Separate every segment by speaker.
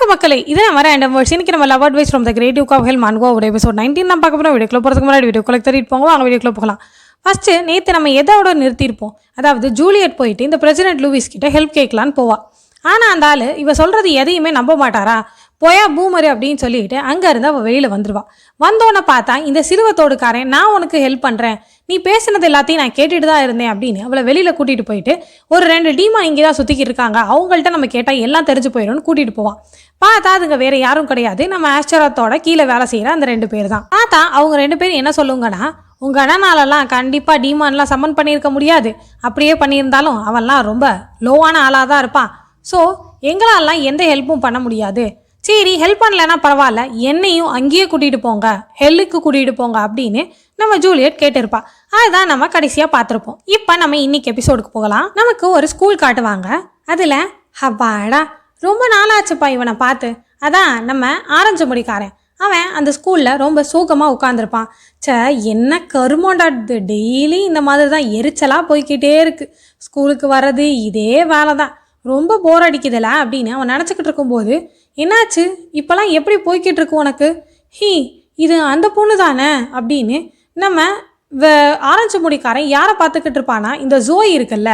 Speaker 1: வணக்கம் மக்களை இது நம்ம ரேண்டம் வேர்ட்ஸ் இன்னைக்கு நம்ம love advice from the creative cough ஹெல் மன்கோ ஒரு எபிசோட் நைன்டீன் தான் பார்க்க போகிறோம் வீடியோக்குள்ள போகிறதுக்கு முன்னாடி வீடியோக்குள்ள தட்டிட்டு போங்க. அவங்க வீடியோக்குள்ள போகலாம். ஃபஸ்ட்டு நேற்று நம்ம எதோட நிறுத்தியிருப்போம்? அதாவது ஜூலியட் போயிட்டு இந்த பிரசிடென்ட் லூவிஸ் கிட்ட ஹெல்ப் கேட்கலான்னு போவா. ஆனால் அந்த ஆள் இவ சொல்கிறது எதையுமே நம்ப மாட்டாரா? போயா பூமரு அப்படின்னு சொல்லிக்கிட்டு அங்கேருந்து அவள் வெளியில் வந்துடுவான் வந்தோன்னே பார்த்தா இந்த சிறுவத்தோடுக்காரன் நான் உனக்கு ஹெல்ப் பண்ணுறேன் நீ பேசுனது எல்லாத்தையும் நான் கேட்டுட்டு தான் இருந்தேன் அப்படின்னு அவளை வெளியில் கூட்டிகிட்டு போயிட்டு ஒரு ரெண்டு டீமா இங்கே தான் சுற்றிக்கிட்டு இருக்காங்க. அவங்கள்ட்ட நம்ம கேட்டால் எல்லாம் தெரிஞ்சு போயிடும்னு கூட்டிகிட்டு போவான் பார்த்தா அதுங்க வேறு யாரும் கிடையாது. நம்ம ஆஸ்டரத்தோட கீழே வேலை செய்கிற அந்த ரெண்டு பேர் தான் பார்த்தா அவங்க ரெண்டு பேரும் என்ன சொல்லுங்கன்னா உங்கள் அண்ணனாலலாம் கண்டிப்பாக டீமான்லாம் சம்மன் பண்ணியிருக்க முடியாது. அப்படியே பண்ணியிருந்தாலும் அவன்லாம் ரொம்ப லோவான ஆளாக தான் இருப்பான். ஸோ எங்களாலாம் எந்த ஹெல்ப்பும் பண்ண முடியாது. சரி ஹெல்ப் பண்ணலன்னா பரவாயில்ல. என்னையும் அங்கேயே கூட்டிகிட்டு போங்க. ஹெல்லுக்கு கூட்டிகிட்டு போங்க அப்படின்னு நம்ம ஜூலியட் கேட்டிருப்பா. அதுதான் நம்ம கடைசியாக பார்த்துருப்போம். இப்போ நம்ம இன்னைக்கு எபிசோடுக்கு போகலாம். நமக்கு ஒரு ஸ்கூல் காட்டுவாங்க அதில் ஹப்பாடா ரொம்ப நாளாச்சுப்பா இவனை பார்த்து. அதான் நம்ம ஆரஞ்சு முடிக்காரன். அவன் அந்த ஸ்கூலில் ரொம்ப சோகமாக உட்காந்துருப்பான் ச்சே என்ன கருமோண்டாடுது டெய்லி இந்த மாதிரி தான் எரிச்சலாக போய்க்கிட்டே இருக்கு. ஸ்கூலுக்கு வர்றது இதே வேலை தான் ரொம்ப போர் அடிக்குதுல அப்படின்னு அவன் நினச்சிக்கிட்டு இருக்கும்போது என்னாச்சு? இப்போலாம் எப்படி போய்கிட்டு இருக்கு உனக்கு? ஹீ இது அந்த பொண்ணு தானே? அப்படின்னு நம்ம வ ஆரஞ்சு முடிக்காரன் யாரை பார்த்துக்கிட்டு இருப்பானா இந்த ஜோய் இருக்குல்ல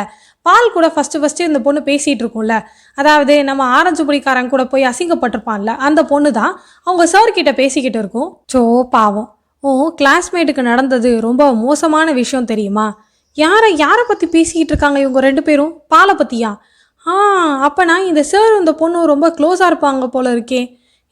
Speaker 1: பால் கூட ஃபஸ்ட்டு ஃபஸ்ட்டு இந்த பொண்ணு பேசிகிட்டு இருக்கும்ல. அதாவது நம்ம ஆரஞ்சு முடிக்காரன் கூட போய் அசிங்கப்பட்டிருப்பான்ல அந்த பொண்ணு தான் அவங்க சார்கிட்ட பேசிக்கிட்டு இருக்கும். சோ பாவம். ஓ கிளாஸ்மேட்டுக்கு நடந்தது ரொம்ப மோசமான விஷயம் தெரியுமா? யாரை யாரை பற்றி பேசிக்கிட்டு இருக்காங்க இவங்க ரெண்டு பேரும்? பாலை பற்றியா ஆ அப்போனா இந்த சார் இந்த பொண்ணு ரொம்ப க்ளோஸாக இருப்பாங்க போல இருக்கே.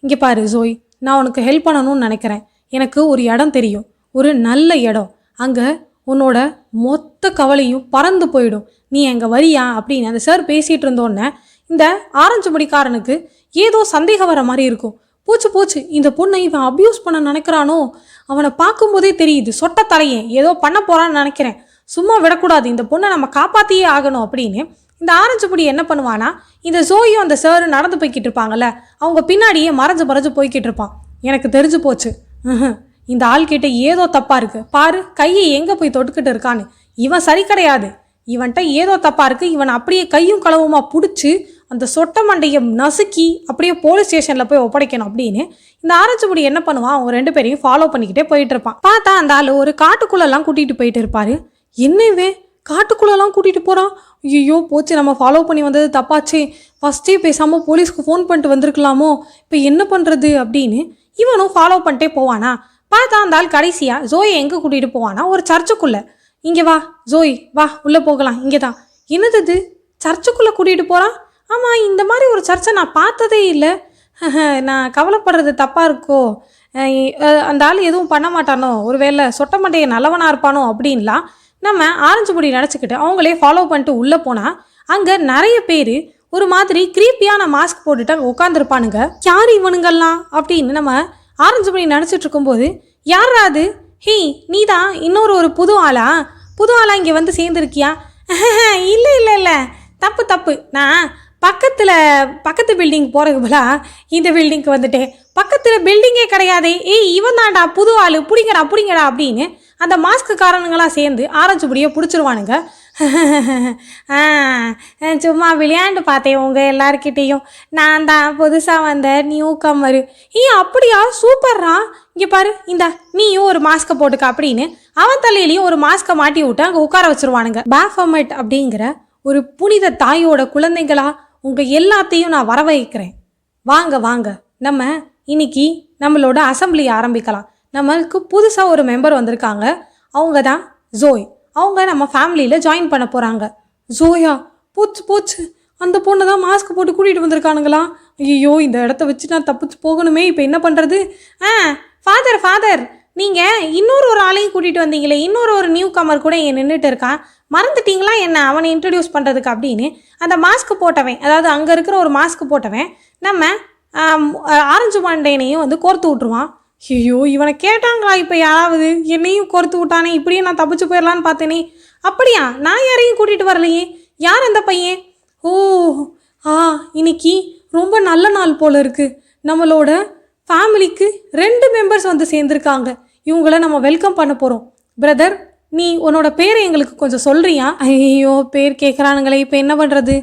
Speaker 1: இங்கே பாரு ஜோய் நான் உனக்கு ஹெல்ப் பண்ணணும்னு நினைக்கிறேன். எனக்கு ஒரு இடம் தெரியும். ஒரு நல்ல இடம். அங்கே உன்னோட மொத்த கவலையும் பறந்து போயிடும். நீ அங்கே வரியா அப்படின்னு அந்த சார் பேசிகிட்டு இருந்தோன்னே இந்த ஆரஞ்சு முடிக்காரனுக்கு ஏதோ சந்தேகம் வர மாதிரி இருக்கும். போச்சு போச்சு. இந்த பொண்ணை இவன் அப்யூஸ் பண்ண நினைக்கிறானோ? அவனை பார்க்கும்போதே தெரியுது. சொட்ட தலையன் ஏதோ பண்ண போகிறான்னு நினைக்கிறேன். சும்மா விடக்கூடாது. இந்த பொண்ணை நம்ம காப்பாற்றியே ஆகணும் அப்படின்னு இந்த ஆரஞ்சு முடி என்ன பண்ணுவானா இந்த ஜோயும் அந்த சாரும் நடந்து போய்கிட்டு இருப்பாங்கல்ல அவங்க பின்னாடியே மறைஞ்சு மறைஞ்சு போய்கிட்டு இருப்பான். எனக்கு தெரிஞ்சு போச்சு. இந்த ஆள்கிட்ட ஏதோ தப்பா இருக்கு. பாரு கையை எங்க போய் தொட்டுக்கிட்டு இருக்கான்னு. இவன் சரி கிடையாது. இவன்கிட்ட ஏதோ தப்பா இருக்கு. இவன் அப்படியே கையும் களவுமா பிடிச்சி அந்த சொட்ட மண்டையை நசுக்கி அப்படியே போலீஸ் ஸ்டேஷன்ல போய் ஒப்படைக்கணும் அப்படின்னு இந்த ஆரஞ்சு புடி என்ன பண்ணுவான்? அவங்க ரெண்டு பேரையும் ஃபாலோ பண்ணிக்கிட்டே போயிட்டு இருப்பான். பார்த்தா அந்த ஆள் ஒரு காட்டுக்குள்ளெல்லாம் கூட்டிகிட்டு போயிட்டு இருப்பாரு. என்னவே? காட்டுக்குள்ளெல்லாம் கூட்டிகிட்டு போகிறான் ஐயோ போச்சு நம்ம ஃபாலோ பண்ணி வந்தது தப்பாச்சே. ஃபஸ்ட்டே பேசாமல் போலீஸ்க்கு ஃபோன் பண்ணிட்டு வந்திருக்கலாமோ? இப்போ என்ன பண்ணுறது அப்படின்னு இவனும் ஃபாலோ பண்ணிட்டே போவானா? பார்த்தா அந்த ஆள் கடைசியா ஜோயை எங்கே கூட்டிகிட்டு போவானா? ஒரு சர்ச்சுக்குள்ளே. இங்கே வா ஜோய் வா உள்ளே போகலாம் இங்கே தான். என்னது இது? கூட்டிகிட்டு போகிறான் ஆமாம் இந்த மாதிரி ஒரு சர்ச்சை நான் பார்த்ததே இல்லை. நான் கவலைப்படுறது தப்பாக இருக்கோ? அந்த ஆள் எதுவும் பண்ண மாட்டானோ? ஒருவேளை சொட்ட மண்டையை நல்லவனாக இருப்பானோ அப்படின்லாம் நம்ம ஆரஞ்சு முடி நினச்சிக்கிட்டு அவங்களே ஃபாலோ பண்ணிட்டு உள்ளே போனால் அங்கே நிறைய பேர் ஒரு மாதிரி க்ரீப்பியான மாஸ்க் போட்டுட்டு உட்காந்துருப்பானுங்க யார் இவனுங்கெல்லாம்? அப்படின்னு நம்ம ஆரஞ்சு மணி நினச்சிட்டு இருக்கும்போது யாரா அது? ஹே நீ தான் இன்னொரு ஒரு புது ஆளா? புது ஆளா இங்கே வந்து சேர்ந்துருக்கியா? இல்லை இல்லை இல்லை. தப்பு தப்பு. நான் பக்கத்தில் பக்கத்து பில்டிங் போகிறதுக்கு பதிலாக இந்த பில்டிங்க்கு வந்துட்டேன். பக்கத்தில் பில்டிங்கே கிடையாதே. ஏய் இவன் தான்டா புது ஆள். பிடிங்கடா பிடிங்கடா அப்படின்னு அந்த மாஸ்க்குக்காரனுங்களாம் சேர்ந்து ஆரஞ்சு புடியை பிடிச்சிருவானுங்க. ஆ, சும்மா விளையாண்டு பார்த்தேன் உங்கள் எல்லாருக்கிட்டேயும் நான் தான் புதுசாக வந்த நியூ கம்மரு ஏ அப்படியா? சூப்பர்ரா. இங்கே பாரு இந்த நீயும் ஒரு மாஸ்க்கை போட்டுக்க அப்படின்னு அவன் தலையிலையும் ஒரு மாஸ்க்கை மாட்டி விட்டு அங்கே உட்கார வச்சிருவானுங்க. பேஃபமெட் அப்படிங்கிற ஒரு புனித தாயோட குழந்தைங்களா உங்கள் எல்லாத்தையும் நான் வர வைக்கிறேன் வாங்க வாங்க நம்ம இன்னைக்கு நம்மளோட அசம்பிளி ஆரம்பிக்கலாம். நம்மளுக்கு புதுசாக ஒரு மெம்பர் வந்திருக்காங்க. அவங்க தான் ஜோய் அவங்க நம்ம ஃபேமிலியில் ஜாயின் பண்ண போகிறாங்க ஜோயா போச்சு போச்சு. அந்த பொண்ணு தான் மாஸ்க் போட்டு கூட்டிகிட்டு வந்திருக்கானுங்களா? ஐயோ இந்த இடத்த வச்சு நான் தப்பிச்சு போகணுமே. இப்போ என்ன பண்ணுறது ஆ ஃபாதர் ஃபாதர் நீங்கள் இன்னொரு ஒரு ஆளையும் கூட்டிகிட்டு வந்தீங்களே. இன்னொரு ஒரு நியூ கமர் கூட இங்கே நின்றுட்டு இருக்கான். மறந்துட்டீங்களா என்ன? அவனை இன்ட்ரடியூஸ் பண்ணுறதுக்கு அப்படின்னு அந்த மாஸ்க் போட்டவன் அதாவது அங்கே இருக்கிற ஒரு மாஸ்க் போட்டவன் நம்ம ஆரஞ்சு மண்டையனையும் வந்து கோர்த்து விட்ருவான் ஐயோ இவனை கேட்டாங்களா இப்போ யாராவது? என்னையும் கோர்த்து விட்டானே இப்படியே நான் தப்பிச்சு போயிடலான்னு பார்த்தேனே. அப்படியா? நான் யாரையும் கூட்டிகிட்டு வரலையே? யார் அந்த பையன்? ஓ ஆ இன்னைக்கு ரொம்ப நல்ல நாள் போல் இருக்குது நம்மளோட ஃபேமிலிக்கு ரெண்டு மெம்பர்ஸ் வந்து சேர்ந்துருக்காங்க. இவங்கள நம்ம வெல்கம் பண்ண போகிறோம் பிரதர் நீ உன்னோட பேரை எங்களுக்கு கொஞ்சம் சொல்கிறியா ஐயோ பேர் கேட்குறானுங்களே இப்போ என்ன பண்ணுறது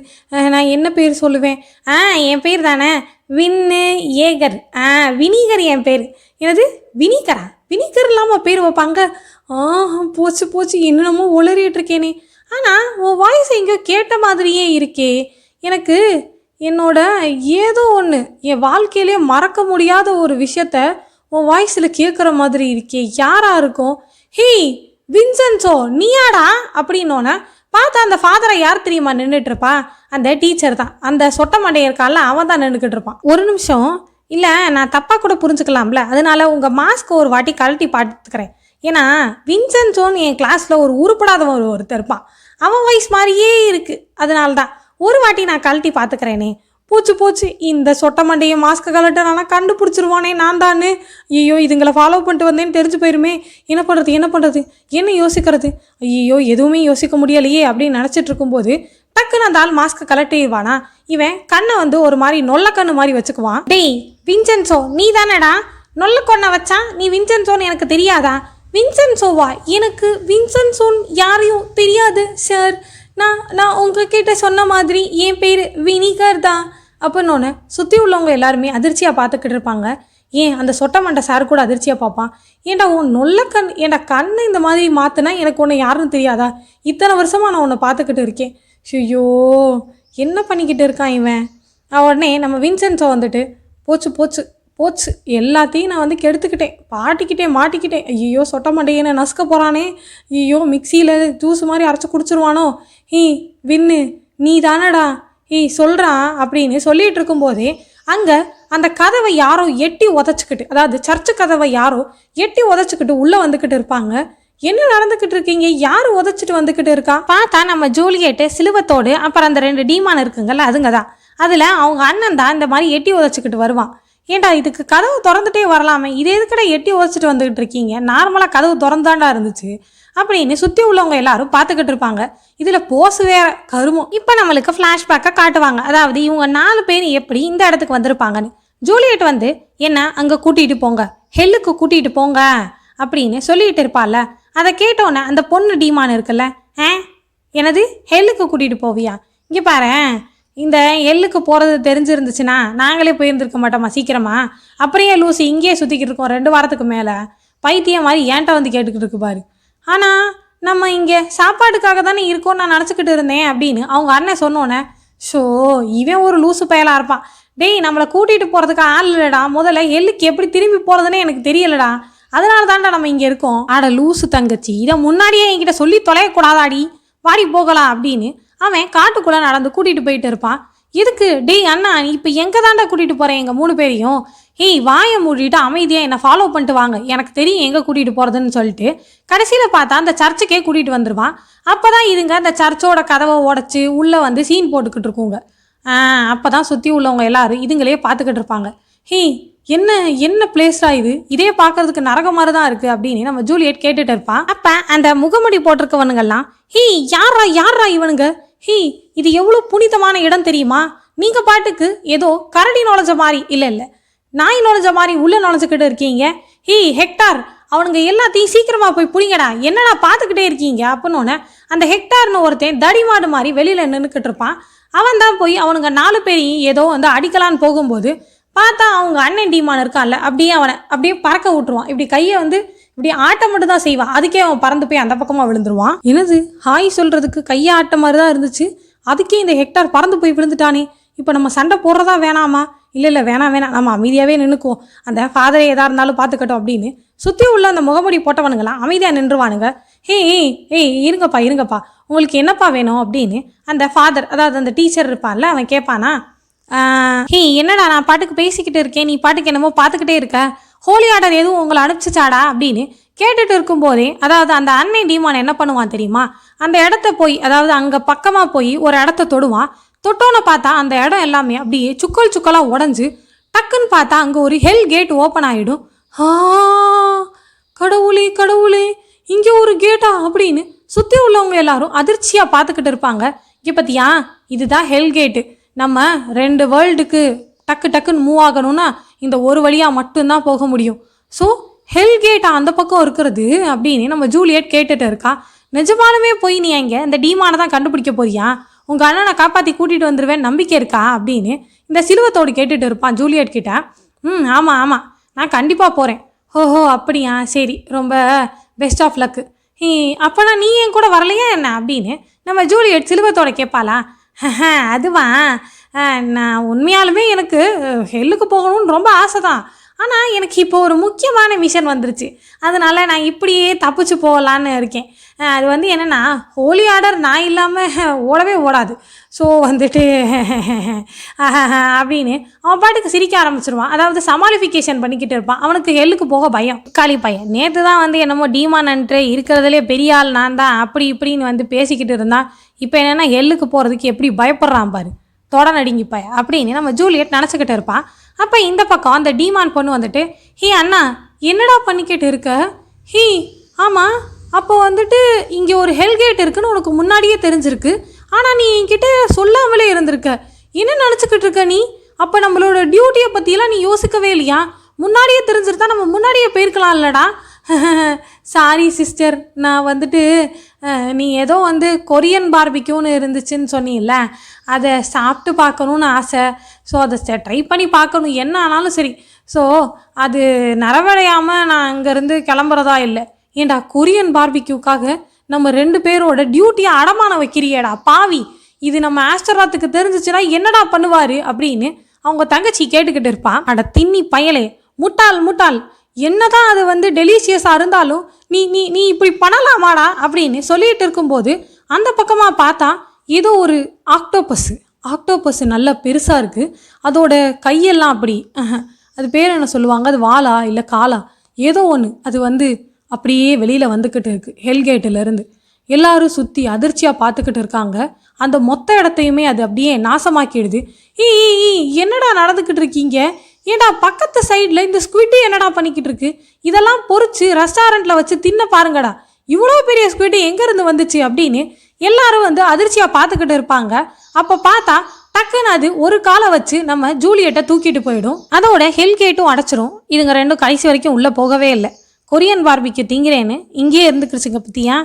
Speaker 1: நான் என்ன பேர் சொல்லுவேன்? ஆ என் பேர் தானே? வின்னு ஏகர். ஆ வினிகர் என் பேர். என்னது? வினிகரா? வினிகர் இல்லாமல் பேர் வைப்பாங்க? ஆ போச்சு போச்சு. என்னென்னமோ உளறிட்டு இருக்கேனே. ஆனால் உன் வாய்ஸ் எங்கேயோ கேட்ட மாதிரியே இருக்கே. எனக்கு என்னோட ஏதோ ஒன்று என் வாழ்க்கையிலே மறக்க முடியாத ஒரு விஷயத்த உன் வாய்ஸில் கேட்குற மாதிரி இருக்கே. யாராக இருக்கும்? Hey Vincenzo நீயாடா? அப்படின்னோன்னே பார்த்தா அந்த ஃபாதரை யார் தெரியுமா நின்றுட்டு இருப்பா அந்த டீச்சர் தான். அந்த சொட்ட மண்டைய இருக்கால அவன் தான் நின்றுக்கிட்டு இருப்பான். ஒரு நிமிஷம் இல்லை நான் தப்பாக கூட புரிஞ்சுக்கலாம்ல. அதனால உங்கள் மாஸ்க் ஒரு வாட்டி கழட்டி பார்த்துக்கிறேன். ஏன்னா வின்சென்சோன்னு என் கிளாஸில் ஒரு உருப்படாதவன் ஒரு ஒருத்தர் இருப்பான். அவன் வயசு மாதிரியே இருக்குது அதனால தான் ஒரு வாட்டி நான் கழட்டி பார்த்துக்கிறேனே. போச்சு போச்சு. இந்த சொட்ட மண்டையை மாஸ்க் கலட்டனால கண்டுபிடிச்சிருவானே நான் தானே? ஐயோ இதுங்களை ஃபாலோ பண்ணிட்டு வந்தேன்னு தெரிஞ்சு போயிருமே. என்ன பண்ணுறது என்ன பண்ணுறது என்ன யோசிக்கிறது? ஐயோ எதுவுமே யோசிக்க முடியலையே அப்படின்னு நினச்சிட்டு இருக்கும்போது டக்குன்னு அந்த ஆள் மாஸ்க் கலட்டிடுவானா இவன் கண்ணை வந்து ஒரு மாதிரி நொல்ல கண்ணு மாதிரி வச்சுக்குவான். டேய் வின்சென்சோ நீ தானடா? நொல்ல கொண்ணை வச்சா நீ வின்சென்சோன்னு எனக்கு தெரியாதா? வின்சென்சோவா எனக்கு வின்சென்சோன் யாரையும் தெரியாது சார் நான் நான் உங்ககிட்ட சொன்ன மாதிரி என் பேர் வினிகர் தான். அப்படின்னோடனே சுற்றி உள்ளவங்க எல்லாருமே அதிர்ச்சியாக பார்த்துக்கிட்டு இருப்பாங்க. ஏன்? அந்த சொட்டை மண்டை சார் கூட அதிர்ச்சியாக பார்ப்பான். ஏன்டா உன் நொல்ல கண் ஏன்டா கண்ணை இந்த மாதிரி மாற்றினா எனக்கு உன்னை யாருன்னு தெரியாதா? இத்தனை வருஷமாக நான் உன்னை பார்த்துக்கிட்டு இருக்கேன். ஐயோ என்ன பண்ணிக்கிட்டு இருக்கான் இவன்? உடனே நம்ம வின்சென்ஸோ வந்துட்டு போச்சு போச்சு போச்சு. எல்லாத்தையும் நான் வந்து கெடுத்துக்கிட்டேன். பாட்டிக்கிட்டேன் மாட்டிக்கிட்டேன். ஐயோ சொட்ட மாட்டேன்னு நசுக்க போகிறானே ஐயோ மிக்சியில் ஜூஸ் மாதிரி அரைச்சி குடிச்சிருவானோ? ஹீ வின்னு நீ தானடா ஏய் சொல்கிறான் அப்படின்னு சொல்லிகிட்டு இருக்கும்போதே அங்கே அந்த கதவை யாரோ எட்டி உதச்சிக்கிட்டு அதாவது சர்ச்சு கதவை யாரோ எட்டி உதச்சிக்கிட்டு உள்ளே வந்துக்கிட்டு இருப்பாங்க. என்ன நடந்துக்கிட்டு இருக்கீங்க? யார் உதச்சிட்டு வந்துக்கிட்டு இருக்கா? பார்த்தா நம்ம ஜூலியட்டு சிலுவத்தோடு அப்புறம் அந்த ரெண்டு டீமான் இருக்குங்கல்ல அதுங்க தான் அதில் அவங்க அண்ணன் தான் இந்த மாதிரி எட்டி உதச்சிக்கிட்டு வருவான். ஏன்டா இதுக்கு கதவு திறந்துட்டே வரலாமே. இது எதுக்கடா எட்டி உதச்சிட்டு வந்துக்கிட்டு இருக்கீங்க? நார்மலாக கதவு திறந்தாண்டா இருந்துச்சு. அப்படின்னு சுற்றி உள்ளவங்க எல்லாரும் பார்த்துக்கிட்டு இருப்பாங்க. இதில் போஸ் வேற கருமம். இப்போ நம்மளுக்கு ஃப்ளாஷ்பேக்கை காட்டுவாங்க. அதாவது இவங்க நாலு பேர் எப்படி இந்த இடத்துக்கு வந்திருப்பாங்கன்னு. ஜூலியட் வந்து என்ன அங்கே கூட்டிகிட்டு போங்க. ஹெல்லுக்கு கூட்டிகிட்டு போங்க. அப்படின்னு சொல்லிட்டு இருப்பாள்ல. அதை கேட்டோன்னே அந்த பொண்ணு டீமான் இருக்குல்ல ஆ எனது ஹெல்லுக்கு கூட்டிகிட்டு போவியா? இங்கே பாரேன் இந்த எல்லுக்கு போகிறது தெரிஞ்சிருந்துச்சுன்னா நாங்களே போயிருந்துருக்க மாட்டோமா சீக்கிரமா? அப்படியே லூசி இங்கேயே சுற்றிக்கிட்டு இருக்கோம் ரெண்டு வாரத்துக்கு மேலே? பைத்தியம் மாதிரி ஏன்ட்ட வந்து கேட்டுக்கிட்டு இருக்கு பாரு. ஆனால் நம்ம இங்கே சாப்பாட்டுக்காக தானே இருக்கோம் நான் நினச்சிக்கிட்டு இருந்தேன் அப்படின்னு அவங்க அண்ணன் சொன்னோன்னே ஷோ இவன் ஒரு லூசு பயலாக இருப்பான் டேய் நம்மளை கூட்டிகிட்டு போகிறதுக்கு ஆள் இல்லைடா. முதல்ல எள்ளுக்கு எப்படி திரும்பி போகிறதுனே எனக்கு தெரியலடா. அதனால தான்டா நம்ம இங்கே இருக்கோம். ஆட லூசு தங்கச்சி இதை முன்னாடியே என்கிட்ட சொல்லி தொலையக்கூடாதாடி. வாடி போகலாம் அப்படின்னு அவன் காட்டுக்குள்ளே நடந்து கூட்டிகிட்டு போயிட்டு இருப்பான். எதுக்கு? டேய் அண்ணா இப்போ எங்கே தாண்டா கூட்டிகிட்டு போகிறேன் எங்கள் மூணு பேரையும்? ஏய் வாயை மூடிட்டு அமைதியாக என்னை ஃபாலோ பண்ணிட்டு வாங்க. எனக்கு தெரியும் எங்கே கூட்டிகிட்டு போகிறதுன்னு சொல்லிட்டு. கடைசியில் பார்த்தா அந்த சர்ச்சுக்கே கூட்டிகிட்டு வந்துடுவான் அப்போ தான் இதுங்க அந்த சர்ச்சோட கதவை உடச்சி உள்ளே வந்து சீன் போட்டுக்கிட்டு இருக்குங்க. அப்போ தான் சுற்றி உள்ளவங்க எல்லாரும் இதுங்களே பார்த்துக்கிட்டு இருப்பாங்க. ஹே என்ன என்ன பிளேஸ்டா இது? இதே பார்க்கறதுக்கு நரக மாதிரி தான் இருக்குது அப்படின்னு நம்ம ஜூலியட் கேட்டுட்டு இருப்பான். அப்போ அந்த முகமுடி போட்டிருக்கவனுங்கெல்லாம் ஹீ யாரா யாரா இவனுங்க? ஹீ இது எவ்வளோ புனிதமான இடம் தெரியுமா? நீங்கள் பாட்டுக்கு ஏதோ கரடி நுழைஞ்ச மாதிரி. இல்லை இல்லை. நாய் நுழைஞ்ச மாதிரி உள்ளே நுழைஞ்சிக்கிட்டு இருக்கீங்க. ஹீ ஹெக்டார் அவனுங்க எல்லாத்தையும் சீக்கிரமாக போய் பிடிங்கடா. என்னடா பார்த்துக்கிட்டே இருக்கீங்க? அப்படின்னு அந்த ஹெக்டார்னு ஒருத்தன் தடிமாடு மாதிரி வெளியில் நின்றுக்கிட்டு இருப்பான். அவன் தான் போய் அவனுங்க நாலு பேரையும் ஏதோ வந்து அடிக்கலான்னு போகும்போது பார்த்தா அவங்க அண்ணன் டீமான் இருக்கான்ல அப்படியே அவனை அப்படியே பறக்க விட்டுருவான். இப்படி கையை வந்து இப்படி ஆட்டம் மட்டும் தான் செய்வான். அதுக்கே அவன் பறந்து போய் அந்த பக்கமாக விழுந்துருவான். என்னது? ஹாய் சொல்கிறதுக்கு கையை ஆட்ட மாதிரி தான் இருந்துச்சு. அதுக்கே இந்த ஹெக்டார் பறந்து போய் விழுந்துட்டானே. இப்போ நம்ம சண்டை போடுறதா வேணாமா? இல்லை இல்லை வேணாம் வேணாம். நம்ம அமைதியாகவே நின்றுக்குவோம் அந்த ஃபாதரை எதாக இருந்தாலும் பார்த்துக்கட்டும் அப்படின்னு சுற்றி உள்ள அந்த முகமுடி போட்டவனுங்களாம் அமைதியாக நின்றுவானுங்க. ஹே ஏய் ஏய் இருங்கப்பா இருங்கப்பா. உங்களுக்கு என்னப்பா வேணும்? அப்படின்னு அந்த ஃபாதர் அதாவது அந்த டீச்சர் இருப்பான்ல அவன் கேட்பானா ஹே என்னடா நான் பாட்டுக்கு பேசிக்கிட்டு இருக்கேன். நீ பாட்டுக்கு என்னமோ பார்த்துக்கிட்டே இருக்க. ஹோலி ஆர்டர் எதுவும் உங்களை அனுப்பிச்சிச்சாடா? அப்படின்னு கேட்டுட்டு இருக்கும்போதே அதாவது அந்த அன்னை டீமான் என்ன பண்ணுவான் தெரியுமா? அந்த இடத்த போய் அதாவது அங்கே பக்கமாக போய் ஒரு இடத்த தொடுவான். தொட்டோன்னு பார்த்தா அந்த இடம் எல்லாமே அப்படியே சுக்கல் சுக்கலாக உடஞ்சி டக்குன்னு பார்த்தா அங்கே ஒரு ஹெல் கேட் ஓப்பன் ஆகிடும் கடவுளே கடவுளே இங்கே ஒரு கேட்டா அப்படின்னு சுற்றி உள்ளவங்க எல்லாரும் அதிர்ச்சியாக பார்த்துக்கிட்டு இருப்பாங்க. இங்கே பார்த்தியா இதுதான் ஹெல் கேட்டு நம்ம ரெண்டு வேர்ல்டுக்கு டக்கு டக்குன்னு மூவ் ஆகணும்னா இந்த ஒரு வழியாக மட்டும்தான் போக முடியும். ஸோ ஹெல் கேட்டா அந்த பக்கம் இருக்கிறது அப்படின்னு நம்ம ஜூலியட் கேட்டுட்டு இருக்கா. நிஜமானமே போய் நீ அங்கே இந்த டீமானை தான் கண்டுபிடிக்க போறியா? உங்கள் அண்ணனை காப்பாற்றி கூட்டிகிட்டு வந்துடுவேன் நம்பிக்கை இருக்கா அப்படின்னு இந்த சிலுவத்தோடு கேட்டுட்டு இருப்பான் ஜூலியட் கிட்ட. ம் ஆமாம் ஆமாம் நான் கண்டிப்பாக போகிறேன் ஓஹோ அப்படியா? சரி ரொம்ப பெஸ்ட் ஆஃப் லக்கு அப்போனா நீ என் கூட வரலையா என்ன அப்படின்னு நம்ம ஜூலியட் சிலுவத்தோட கேட்பாளா அதுவா? நான் உண்மையாலுமே எனக்கு ஹெல்லுக்கு போகணும்னு ரொம்ப ஆசை தான் ஆனால் எனக்கு இப்போ ஒரு முக்கியமான மிஷன் வந்துருச்சு. அதனால் நான் இப்படியே தப்பிச்சு போகலான்னு இருக்கேன். அது வந்து என்னென்னா ஹோலி ஆர்டர் நான் இல்லாமல் ஓடவே ஓடாது. ஸோ வந்துட்டு அப்படின்னு அவன் பாட்டுக்கு சிரிக்க ஆரம்பிச்சிருவான். அதாவது சமாளிஃபிகேஷன் பண்ணிக்கிட்டு இருப்பான். அவனுக்கு ஹெல்லுக்கு போக பயம். காளி பையன். நேற்று தான் வந்து என்னமோ டீமானன்ட்டு இருக்கிறதுலே பெரிய ஆள் நான் தான் அப்படி இப்படின்னு வந்து பேசிக்கிட்டு இருந்தான். இப்போ என்னென்னா ஹெல்லுக்கு போகிறதுக்கு எப்படி பயப்படுறான் பாரு. தொட நடுங்கிப்பாய் அப்படின்னு நம்ம ஜூலியட் நினச்சிக்கிட்டு இருப்பான். அப்போ இந்த பக்கம் அந்த டீமான் பொண்ணு வந்துட்டு ஹே அண்ணா என்னடா பண்ணிக்கிட்டு இருக்க? ஹீ ஆமாம் அப்போ வந்துட்டு இங்கே ஒரு ஹெல்கேட் இருக்குன்னு உனக்கு முன்னாடியே தெரிஞ்சிருக்கு. ஆனால் நீ என்கிட்ட சொல்லாமலே இருந்திருக்க. என்ன நினச்சிக்கிட்டு இருக்க நீ? அப்போ நம்மளோட டியூட்டியை பற்றியெல்லாம் நீ யோசிக்கவே இல்லையா? முன்னாடியே தெரிஞ்சிருந்தா நம்ம முன்னாடியே போயிருக்கலாம் இல்லடா சாரி சிஸ்டர் நான் வந்துட்டு நீ ஏதோ வந்து கொரியன் பார்பிக்யூன்னு இருந்துச்சுன்னு சொன்னியில்ல அதை சாப்பிட்டு பார்க்கணுன்னு ஆசை. ஸோ அதை ட்ரை பண்ணி பார்க்கணும். என்ன ஆனாலும் சரி. ஸோ அது நரவடையாமல் நான் அங்கேருந்து கிளம்புறதா இல்லை. ஏண்டா கொரியன் பார்பிக்யூக்காக நம்ம ரெண்டு பேரோட டியூட்டியை அடமானம் வைக்கிறியேடா பாவி. இது நம்ம ஆஸ்டராத்துக்கு தெரிஞ்சிச்சுன்னா என்னடா பண்ணுவார் அப்படின்னு அவங்க தங்கச்சி கேட்டுக்கிட்டு இருப்பான் அட தின்னி பயலே. முட்டாள் முட்டாள். என்னதான் அது வந்து டெலிஷியஸாக இருந்தாலும் நீ நீ நீ இப்படி பண்ணலாமாடா அப்படின்னு சொல்லிட்டு இருக்கும்போது அந்த பக்கமாக பார்த்தா ஏதோ ஒரு ஆக்டோபஸ்ஸு ஆக்டோபஸ் நல்ல பெருசாக இருக்குது அதோட கையெல்லாம் அப்படி அது பேர் என்ன சொல்லுவாங்க? அது வாலா இல்லை காலா? ஏதோ ஒன்று அது வந்து அப்படியே வெளியில் வந்துக்கிட்டு இருக்குது ஹெல்கேட்டிலேருந்து. எல்லாரும் சுற்றி அதிர்ச்சியாக பார்த்துக்கிட்டு இருக்காங்க. அந்த மொத்த இடத்தையுமே அது அப்படியே நாசமாக்கிடுது. ஈ, என்னடா நடந்துக்கிட்டு இருக்கீங்க? ஏடா பக்கத்து சைடில் இந்த ஸ்குவிட்டு என்னடா பண்ணிக்கிட்டு இருக்கு? இதெல்லாம் பொறிச்சு ரெஸ்டாரண்ட்டில் வச்சு தின்ன பாருங்கடா. இவ்வளோ பெரிய ஸ்குவிட்டு எங்கேருந்து வந்துச்சு அப்படின்னு எல்லாரும் வந்து அதிர்ச்சியாக பார்த்துக்கிட்டு இருப்பாங்க. அப்போ பார்த்தா டக்குன்னு அது ஒரு காலை வச்சு நம்ம ஜூலியட்டை தூக்கிட்டு போயிடும். அதோட ஹெல்கேட்டும் அடைச்சிரும். இதுங்க ரெண்டும் கடைசி வரைக்கும் உள்ளே போகவே இல்லை. கொரியன் பார்பிக்கு திங்கிறேன்னு இங்கேயே இருந்துக்கிடுச்சுங்க பற்றியா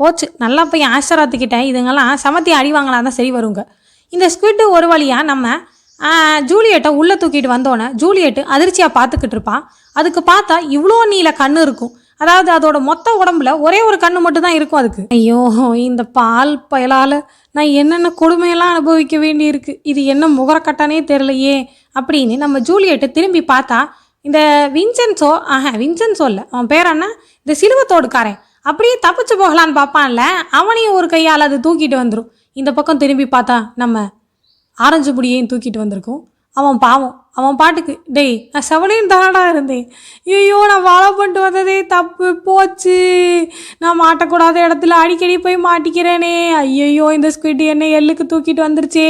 Speaker 1: போச்சு. நல்லா போய் ஆசராத்துக்கிட்ட இதுங்கெல்லாம் சமத்தி அடி வாங்கினா தான் சரி வருங்க. இந்த ஸ்குவிட்டு ஒரு வழியாக நம்ம ஜூலியட்டை உள்ளே தூக்கிட்டு வந்தோன்னே ஜூலியட்டு அதிர்ச்சியாக பார்த்துக்கிட்டு இருப்பான். அதுக்கு பார்த்தா இவ்வளோ நீல கண் இருக்கும். அதாவது அதோட மொத்த உடம்புல ஒரே ஒரு கண்ணு மட்டும் தான் இருக்கும் அதுக்கு. ஐயோ இந்த பால் பயலால் நான் என்னென்ன கொடுமையெல்லாம் அனுபவிக்க வேண்டியிருக்கு. இது என்ன முகரக்கட்டானே தெரிலையே அப்படின்னு நம்ம ஜூலியட்டை திரும்பி பார்த்தா இந்த வின்சென்சோ ஆஹா வின்சென்சோ இல்லை அவன் பேர் என்ன? இந்த சிலுவத்தோடுக்காரன். அப்படியே தப்பிச்சு போகலான்னு பார்ப்பான்ல அவனையும் ஒரு கையால் அது தூக்கிட்டு வந்துடும் இந்த பக்கம் திரும்பி பார்த்தா நம்ம ஆரஞ்சு முடியையும் தூக்கிட்டு வந்திருக்கோம். அவன் பாவம். அவன் பாட்டுக்கு டேய் நான் செவனையும் தானடா இருந்தேன். ஐயோ நான் ஃபாலோ பண்ணிட்டு வந்ததே தப்பு. போச்சு. நான் மாட்டக்கூடாத இடத்துல அடிக்கடி போய் மாட்டிக்கிறேனே. ஐயையோ இந்த ஸ்குவிட் என்னை எள்ளுக்கு தூக்கிட்டு வந்துருச்சே.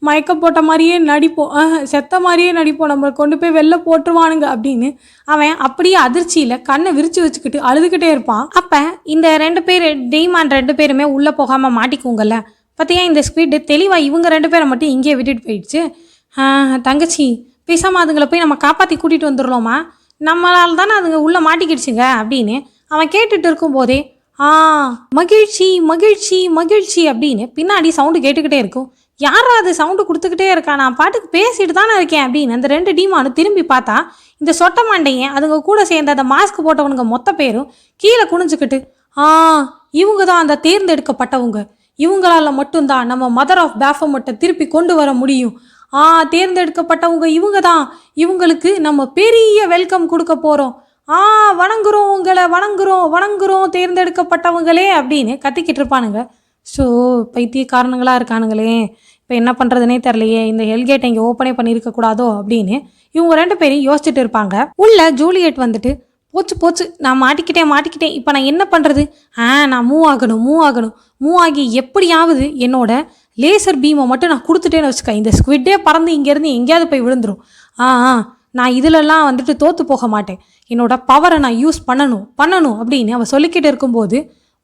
Speaker 1: மயக்கம் போட்ட மாதிரியே நடிப்போம். ஆஹ், செத்த மாதிரியே நடிப்போம். நம்மளை கொண்டு போய் வெளில போட்டுருவானுங்க அப்படின்னு அவன் அப்படியே அதிர்ச்சியில் கண்ணை விரிச்சு வச்சுக்கிட்டு அழுதுகிட்டே இருப்பான். அப்போ இந்த ரெண்டு பேர் டெய்மான் ரெண்டு பேருமே உள்ளே போகாமல் மாட்டிக்குங்கல்ல பார்த்தியா இந்த ஸ்வீட்டு தெளிவாக இவங்க ரெண்டு பேரை மட்டும் இங்கேயே விட்டுட்டு போயிடுச்சு. தங்கச்சி பேசாமல் அதுங்களை போய் நம்ம காப்பாற்றி கூட்டிகிட்டு வந்துடலாமா? நம்மளால் தானே அதுங்க உள்ளே மாட்டிக்கிடுச்சுங்க அப்படின்னு அவன் கேட்டுட்டு இருக்கும்போதே ஆ மகிழ்ச்சி மகிழ்ச்சி மகிழ்ச்சி அப்படின்னு பின்னாடி சவுண்டு கேட்டுக்கிட்டே இருக்கும். யாரா அது சவுண்டு கொடுத்துக்கிட்டே இருக்கா நான் பாட்டுக்கு பேசிட்டு தானே இருக்கேன் அப்படின்னு அந்த ரெண்டு டீமானு திரும்பி பார்த்தா இந்த சொட்ட மண்டையன் அதுங்க கூட சேர்ந்த அந்த மாஸ்க் போட்டவனுங்க மொத்த பேரும் கீழே குனிஞ்சுக்கிட்டு ஆ இவங்க தான் அந்த தேர்ந்தெடுக்கப்பட்டவங்க. இவங்களால மட்டும்தான் நம்ம மதர் ஆஃப் பேஃபமட்டை திருப்பி கொண்டு வர முடியும். ஆ தேர்ந்தெடுக்கப்பட்டவங்க இவங்க தான் இவங்களுக்கு நம்ம பெரிய வெல்கம் கொடுக்க போகிறோம் ஆ வணங்குறோம் உங்களை வணங்குறோம் வணங்குறோம் தேர்ந்தெடுக்கப்பட்டவங்களே அப்படின்னு கத்திக்கிட்டு இருப்பானுங்க. ஸோ பைத்திய காரணங்களாக இருக்கானுங்களே. இப்போ என்ன பண்ணுறதுனே தெரிலையே இந்த ஹெல்கேட்டை இங்கே ஓப்பனே பண்ணியிருக்க கூடாதோ அப்படின்னு இவங்க ரெண்டு பேரும் யோசிச்சுட்டு இருப்பாங்க. உள்ள ஜூலியட் வந்துட்டு போச்சு போச்சு. நான் மாட்டிக்கிட்டேன் மாட்டிக்கிட்டேன். இப்போ நான் என்ன பண்ணுறது ஆ நான் மூவ் ஆகணும் மூவ் ஆகணும். மூவ் ஆகி எப்படியாவது என்னோட லேசர் பீமை மட்டும் நான் கொடுத்துட்டேன்னு வச்சுக்க. இந்த ஸ்குவிட்டே பறந்து இங்கேருந்து எங்கேயாவது போய் விழுந்துடும் ஆ ஆ நான் இதிலெல்லாம் வந்துட்டு தோற்று போக மாட்டேன். என்னோட பவரை நான் யூஸ் பண்ணணும் பண்ணணும் அப்படின்னு அவள் சொல்லிக்கிட்டு இருக்கும்போது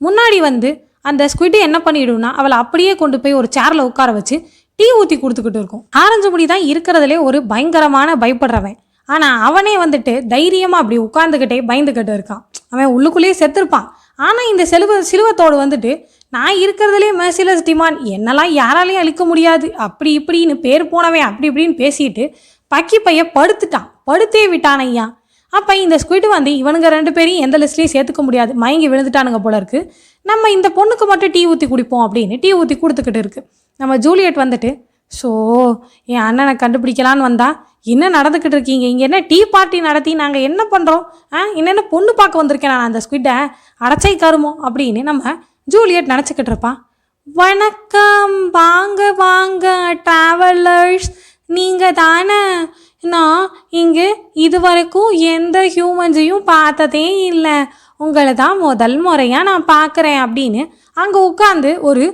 Speaker 1: முன்னாடி வந்து அந்த ஸ்குவிட்டு என்ன பண்ணிடும்னா அவளை அப்படியே கொண்டு போய் ஒரு சேரில் உட்கார வச்சு டீ ஊற்றி கொடுத்துக்கிட்டு இருக்கும். ஆரஞ்சு முடி தான் இருக்கிறதுலே ஒரு பயங்கரமான பயப்படுறவன். ஆனால் அவனே வந்துட்டு தைரியமாக அப்படி உட்காந்துக்கிட்டே பயந்துக்கிட்டு இருக்கான். அவன் உள்ளுக்குள்ளேயே செத்துருப்பான். ஆனால் இந்த செலுவ சிலுவத்தோடு வந்துட்டு நான் இருக்கிறதுலே மெர்சிலஸ் டிமான் என்னெல்லாம் யாராலையும் அழிக்க முடியாது. அப்படி இப்படின்னு பேர் போனவன் அப்படி இப்படின்னு பேசிட்டு பக்கி பைய படுத்துட்டான். படுத்தே விட்டான் ஐயா. அப்போ இந்த ஸ்குவிட் வந்து இவனுங்க ரெண்டு பேரையும் எந்த லிஸ்ட்லேயும் சேர்த்துக்க முடியாது. மயங்கி விழுந்துட்டானுங்க போல இருக்கு. நம்ம இந்த பொண்ணுக்கு மட்டும் டீ ஊற்றி குடிப்போம் அப்படின்னு டீ ஊற்றி கொடுத்துக்கிட்டு இருக்கு. நம்ம ஜூலியட் வந்துட்டு ஸோ என் அண்ணனை கண்டுபிடிக்கலான்னு வந்தா என்ன நடந்துக்கிட்டு இருக்கீங்க? இங்கே என்ன டீ பார்ட்டி நடத்தி நாங்கள் என்ன பண்ணுறோம் ஆ என்னென்ன பொண்ணு பார்க்க வந்திருக்கேன் நான் அந்த ஸ்குவிட்டை அடைச்சை கருமோ? அப்படின்னு நம்ம ஜூலியட் நினச்சிக்கிட்டு இருப்பான் வணக்கம் வாங்க வாங்க ட்ராவலர்ஸ் நீங்கள் தானே? நான் இங்கே இது வரைக்கும் எந்த ஹியூமன்ஸையும் பார்த்ததே இல்லை. உங்களை தான் முதல் முறையாக நான் பார்க்குறேன் அப்படின்னு அங்கே உட்காந்து ஒரு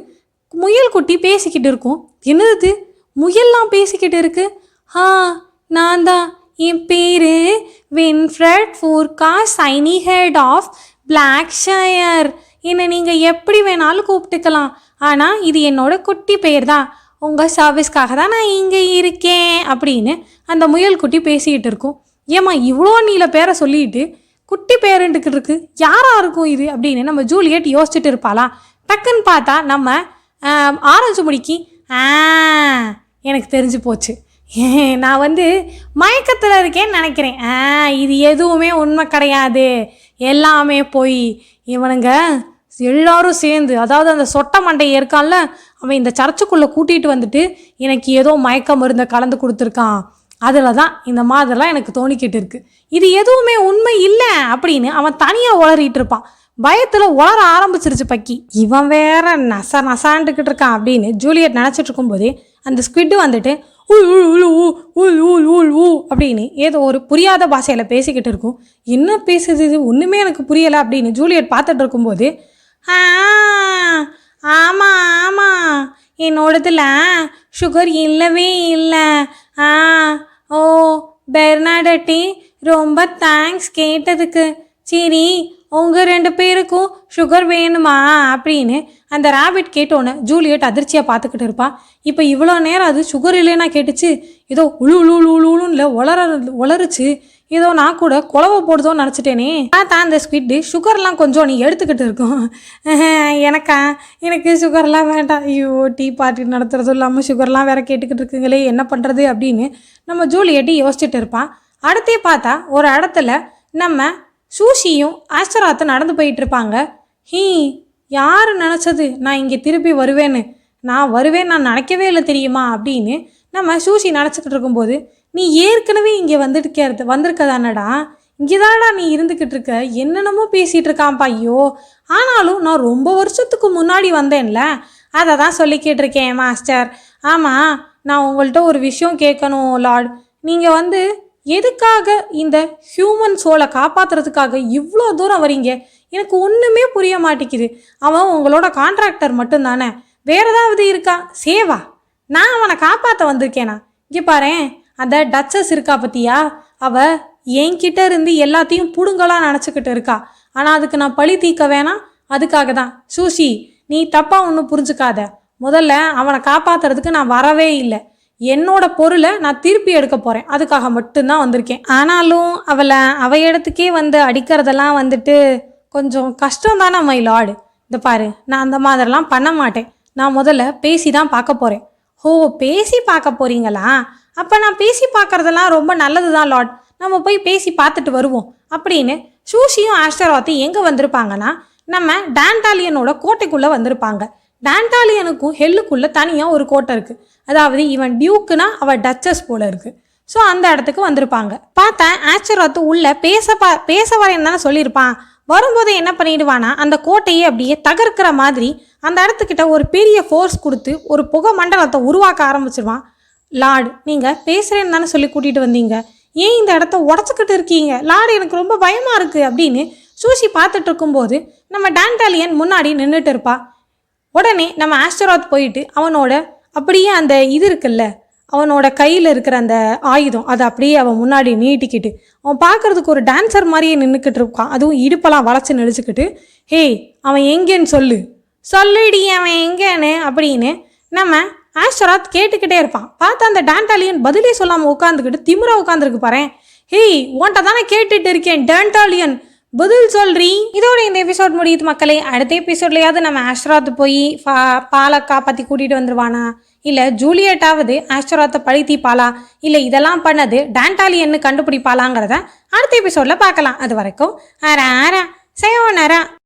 Speaker 1: முயல் குட்டி பேசிக்கிட்டு இருக்கும். என்னது முயல்லாம் பேசிக்கிட்டு இருக்கு? ஆ நான் தான் என் பேர் வின்ஃப்ரெட் ஃபோர்கா சைனி ஹெட் ஆஃப் பிளாக் ஷயர் என்னை நீங்கள் எப்படி வேணாலும் கூப்பிட்டுக்கலாம். ஆனால் இது என்னோட குட்டி பேர் தான் உங்கள் சர்வீஸ்க்காக தான் நான் இங்கே இருக்கேன் அப்படின்னு அந்த முயல் குட்டி பேசிக்கிட்டு இருக்கும். ஏம்மா இவ்வளோ நீல பேரை சொல்லிட்டு குட்டி பேருண்டுக்கிட்டு இருக்கு. யாரா இருக்கும் இது அப்படின்னு நம்ம ஜூலியட் யோசிச்சுட்டு இருப்பாளா? டக்குன்னு பார்த்தா நம்ம ஆரஞ்சு முடிக்கு ஆ எனக்கு தெரிஞ்சு போச்சு. நான் வந்து மயக்கத்தில் இருக்கேன்னு நினைக்கிறேன். ஆ இது எதுவுமே உண்மை கிடையாது. எல்லாமே போய். இவனுங்க எல்லாரும் சேர்ந்து அதாவது அந்த சொட்ட மண்டை இருக்கான்ல அவன் இந்த சர்ச்சுக்குள்ளே கூட்டிகிட்டு வந்துட்டு எனக்கு ஏதோ மயக்க மருந்தை கலந்து கொடுத்துருக்கான். அதில் தான் இந்த மாதிரிலாம் எனக்கு தோணிக்கிட்டு இருக்கு. இது எதுவுமே உண்மை இல்லை அப்படின்னு அவன் தனியாக உளறிட்டு இருப்பான். பயத்தில் உளர ஆரம்பிச்சிருச்சு பக்கி. இவன் வேற நச நசாண்டுக்கிட்டு இருக்கான் அப்படின்னு ஜூலியட் நினச்சிட்டு இருக்கும்போதே அந்த ஸ்குவிட்டு வந்துட்டு ஊ அப்படின்னு ஏதோ ஒரு புரியாத பாஷையில் பேசிக்கிட்டு இருக்கும். என்ன பேசுது இது? ஒன்றுமே எனக்கு புரியலை அப்படின்னு ஜூலியட் பார்த்துட்டு இருக்கும்போது ஆ ஆமாம் ஆமாம் என்னோடதுல சுகர் இல்லவே இல்லை. ஆ ஓ பெர்னாடட்டி ரொம்ப தேங்க்ஸ் கேட்டதுக்கு. சரி உங்கள் ரெண்டு பேருக்கும் சுகர் வேணுமா அப்படின்னு அந்த ரேபிட் கேட்டோன்னே ஜூலியட் அதிர்ச்சியாக பார்த்துக்கிட்டு இருப்பா. இப்போ இவ்வளோ நேரம் அது சுகர் இல்லைன்னா கேட்டுச்சு. ஏதோ உழு உழு உழு உழுன்னு இல்லை உளர உளருச்சு ஏதோ நான் கூட குழவை போடுதோன்னு நினச்சிட்டேனே. தான் அந்த ஸ்வீட்டு சுகர்லாம் கொஞ்சம் நீ எடுத்துக்கிட்டு இருக்கோம். எனக்கா? எனக்கு சுகர்லாம் வேண்டாம். ஐயோ டீ பார்ட்டி நடத்துகிறதும் இல்லாமல் சுகர்லாம் வேற கேட்டுக்கிட்டு இருக்குங்களே என்ன பண்ணுறது அப்படின்னு நம்ம ஜூலியட்டி யோசிச்சுட்டு இருப்பான் அடுத்தே பார்த்தா ஒரு இடத்துல நம்ம சூஷியும் ஆஸ்டராத்தும் நடந்து போயிட்டு இருப்பாங்க ஹீ யார் நினச்சது நான் இங்கே திருப்பி வருவேன்னு? நான் வருவேன் நான் நினைக்கவே இல்லை தெரியுமா? அப்படின்னு நம்ம சூஷி நினச்சிக்கிட்டு இருக்கும்போது நீ ஏற்கனவே இங்கே வந்துட்டு வந்திருக்கதானடா? இங்கே தானடா நீ இருந்துக்கிட்டு இருக்க. என்னென்னமோ பேசிகிட்டு இருக்கான்ப்பா ஐயோ. ஆனாலும் நான் ரொம்ப வருஷத்துக்கு முன்னாடி வந்தேன்ல. அதை தான் சொல்லிக்கிட்டு இருக்கேன் மாஸ்டர். ஆமாம் நான் உங்கள்கிட்ட ஒரு விஷயம் கேட்கணும் லார்ட். நீங்கள் வந்து எதுக்காக இந்த ஹியூமன் சோலை காப்பாத்துறதுக்காக இவ்வளோ தூரம் வரீங்க எனக்கு ஒன்றுமே புரிய மாட்டேங்குது. அவன் உங்களோட கான்ட்ராக்டர் மட்டும்தானே. வேற ஏதாவது இருக்கா? சேவா நான் அவனை காப்பாற்ற வந்திருக்கேனா? இங்கே பாரு அந்த டச்சஸ் இருக்கா பத்தியா? அவ என்கிட்ட இருந்து எல்லாத்தையும் புடுங்கலாம் நினச்சிக்கிட்டு இருக்கா. ஆனால் அதுக்கு நான் பழி தீர்க்க வேணாம். அதுக்காக தான். சூசி நீ தப்பாக ஒன்றும் புரிஞ்சுக்காத. முதல்ல அவனை காப்பாத்துறதுக்கு நான் வரவே இல்லை. என்னோட பொருளை நான் திருப்பி எடுக்க போகிறேன் அதுக்காக மட்டும்தான் வந்திருக்கேன். ஆனாலும் அவளை அவ இடத்துக்கே வந்து அடிக்கிறதெல்லாம் வந்துட்டு கொஞ்சம் கஷ்டம் தானே மை லார்டு இந்த பாரு நான் அந்த மாதிரிலாம் பண்ண மாட்டேன். நான் முதல்ல பேசி தான் பார்க்க போகிறேன் ஓ பேசி பார்க்க போறீங்களா? அப்போ நான் பேசி பார்க்குறதெல்லாம் ரொம்ப நல்லது தான் லார்ட் நம்ம போய் பேசி பார்த்துட்டு வருவோம். அப்படின்னு சூஷியும் ஆஸ்டராத்தையும் எங்கே வந்திருப்பாங்கன்னா நம்ம டான்டாலியனோட கோட்டைக்குள்ளே வந்திருப்பாங்க. டான்டாலியனுக்கும் ஹெல்லுக்குள்ளே தனியாக ஒரு கோட்டை இருக்குது அதாவது இவன் டியூக்குனா அவள் டச்சஸ் போல இருக்குது ஸோ அந்த இடத்துக்கு வந்திருப்பாங்க. பார்த்தேன் ஆஸ்டராத்து உள்ளே பேச பா பேச வரேன்னு தானே சொல்லியிருப்பான். வரும்போது என்ன பண்ணிடுவானா அந்த கோட்டையை அப்படியே தகர்க்கிற மாதிரி அந்த இடத்துக்கிட்ட ஒரு பெரிய ஃபோர்ஸ் கொடுத்து ஒரு புகை மண்டலத்தை உருவாக்க ஆரம்பிச்சிருவான். லார்டு நீங்கள் பேசுகிறேன்னு தானே சொல்லி கூட்டிகிட்டு வந்தீங்க. ஏன் இந்த இடத்த உடச்சிக்கிட்டு இருக்கீங்க? லார்டு எனக்கு ரொம்ப பயமாக இருக்குது அப்படின்னு சூசி பார்த்துட்டு இருக்கும்போது நம்ம டான்டாலியன் முன்னாடி நின்றுட்டு இருப்பா. உடனே நம்ம ஆஸ்டராத் போயிட்டு அவனோட அப்படியே அந்த இது இருக்குல்ல அவனோட கையில் இருக்கிற அந்த ஆயுதம் அதை அப்படியே அவன் முன்னாடி நீட்டிக்கிட்டு அவன் பார்க்கறதுக்கு ஒரு டான்சர் மாதிரியே நின்றுக்கிட்டு இருக்கான். அதுவும் இடுப்பெல்லாம் வளைச்சி நெளிச்சுக்கிட்டு ஹேய் அவன் எங்கேன்னு சொல்லு. சொல்லுடி அவன் எங்கேன்னு? அப்படின்னு நம்ம ஆஸ்டராத் கேட்டுக்கிட்டே இருப்பான். பார்த்தா அந்த டான்டாலியன் பதிலே சொல்லாமல் உட்காந்துக்கிட்டு திமிரா உட்காந்துருக்கு பாரு ஹேய் உன்ட்ட தானே கேட்டுட்டு இருக்கேன் டான்டாலியன் பதில் சொல்றி. இதோட இந்த எபிசோட் முடியுது மக்களே. அடுத்த எபிசோட்லயாவது நம்ம ஆஷ்ராத் போய் பா- பாலை காப்பாற்றி கூட்டிகிட்டு வந்துருவானா? இல்லை ஜூலியட்டாவது ஆஷ்ராத்தை பழி தீப்பாளா? இல்லை இதெல்லாம் பண்ணது டான்டாலியன்னு கண்டுபிடிப்பாளாங்கிறத அடுத்த எபிசோடில் பார்க்கலாம். அது வரைக்கும் ஆரா ஆரா செய்வோம் நேரம்